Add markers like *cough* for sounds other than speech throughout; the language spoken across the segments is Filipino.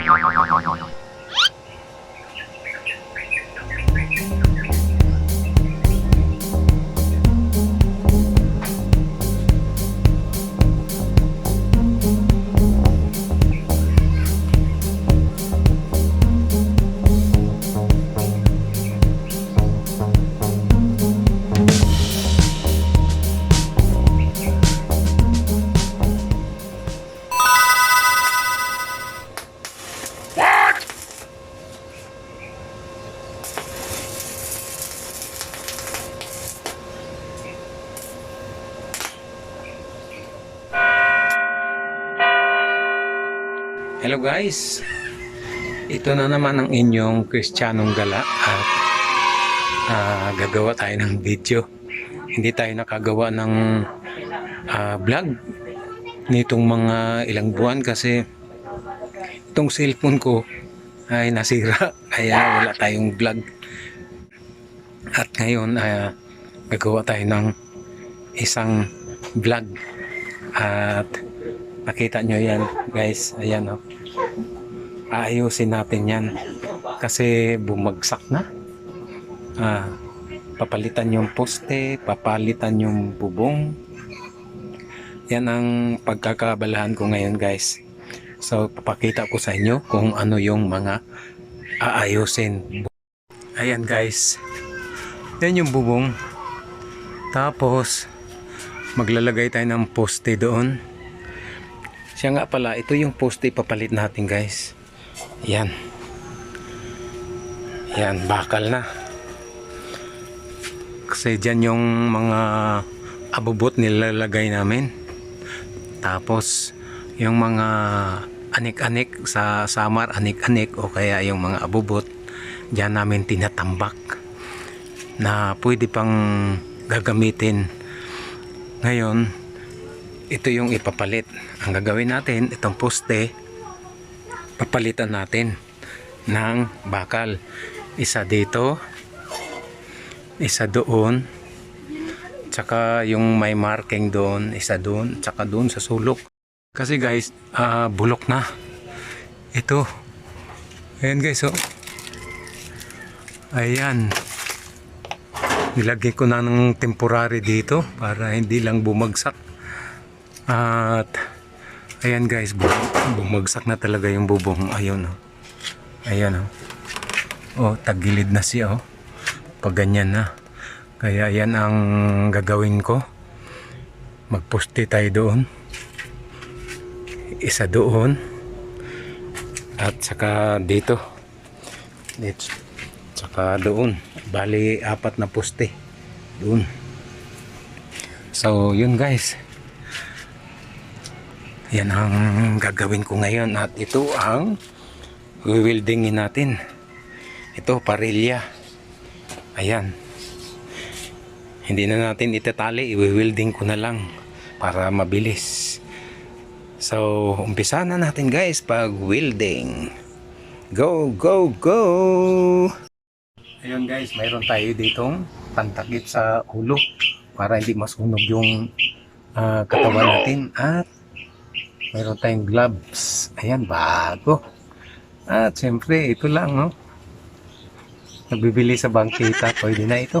よよよよよよ Hello guys! Ito na naman ang inyong Kristiyanong Gala at ah, gagawa tayo ng video. Hindi tayo nakagawa ng ah, vlog nitong mga ilang buwan kasi itong cellphone ko ay nasira *laughs* kaya wala tayong vlog. At ngayon ah, gagawa tayo ng isang vlog at nakita nyo yan guys ayan o aayusin natin yan. Kasi bumagsak na. Ah, papalitan yung poste papalitan yung bubong. Yan ang pagkakabalahan ko ngayon guys. So papakita ko sa inyo kung ano yung mga aayusin. Ayan guys. Yan yung bubong. Tapos maglalagay tayo ng poste doon. Siya nga pala, ito yung poste papalit natin guys. Yan. Yan, bakal na. Kasi dyan yung mga abubot nilalagay namin. Tapos, yung mga anik-anik sa samar, anik-anik o kaya yung mga abubot, dyan namin tinatambak na pwede pang gagamitin. Ngayon, ito yung ipapalit. Ang gagawin natin, itong poste, papalitan natin ng bakal. Isa dito, isa doon, tsaka yung may marking doon, isa doon, tsaka doon sa sulok. Kasi guys, ah, bulok na. Ito. Ayan guys, oh. Ayan. Nilagay ko na ng temporary dito para hindi lang bumagsak. At ayan guys, bu- bumagsak na talaga yung bubong. Ayun oh. Ayan oh. Oh, tagilid na siya oh. Pag ganyan na. Kaya ayan ang gagawin ko. Magposte tayo doon. Isa doon. At saka dito. Dito. Saka doon. Bali, apat na poste. Doon. So, yun guys. Yan ang gagawin ko ngayon at ito ang wewildingin natin. Ito, parilya. Ayan. Hindi na natin itatali, i-welding ko na lang para mabilis. So, umpisa na natin guys pag welding. Go, go, go! Ayun guys, mayroon tayo ditong pantakip sa ulo para hindi masunog yung ah, katawan natin at Meron tayong gloves. Ayan, bago. At siyempre, ito lang, no? Nabibili sa bangkita. Pwede na ito.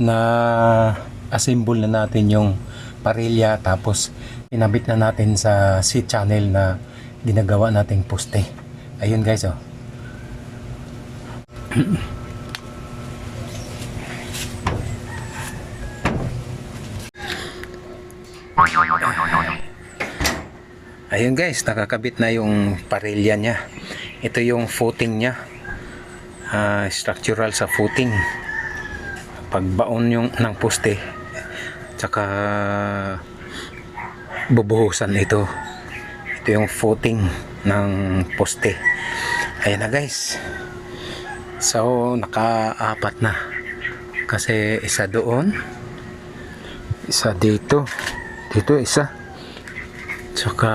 Na assemble na natin yung parilya tapos pinabit na natin sa C channel na ginagawa nating poste. Ayun guys oh. Ayun guys, nakakabit na yung parilya niya. Ito yung footing niya. Ah, structural sa footing. Pagbaon yung ng poste. Tsaka bubuhusan ito. Ito yung footing ng poste. Ayan na guys. So, nakaapat na. Kasi isa doon. Isa dito. Dito isa. Tsaka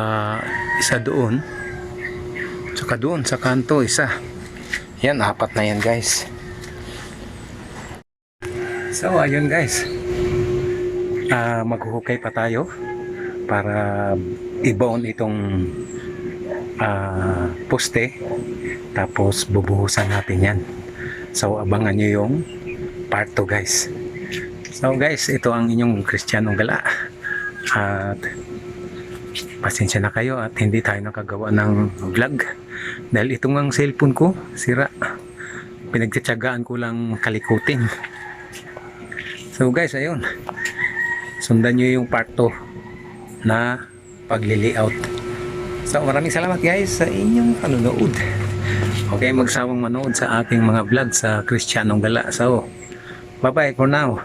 isa doon. Tsaka doon sa kanto isa. Yan, apat na yan guys. So, ayun guys. Ah, maghuhukay pa tayo para ibaon itong ah, poste. Tapos bubuhusan natin yan. So, abangan nyo yung part 2 guys. So guys, ito ang inyong Kristiyanong Gala. At pasensya na kayo at hindi tayo nakagawa ng vlog dahil itong ang cellphone ko sira pinagtsatsagaan ko lang kalikutin so guys ayun. Sundan nyo yung part 2 na pagli-layout so maraming salamat guys sa inyong panonood. Okay magsawang manood sa ating mga vlog sa Kristiyanong Gala. So bye bye for now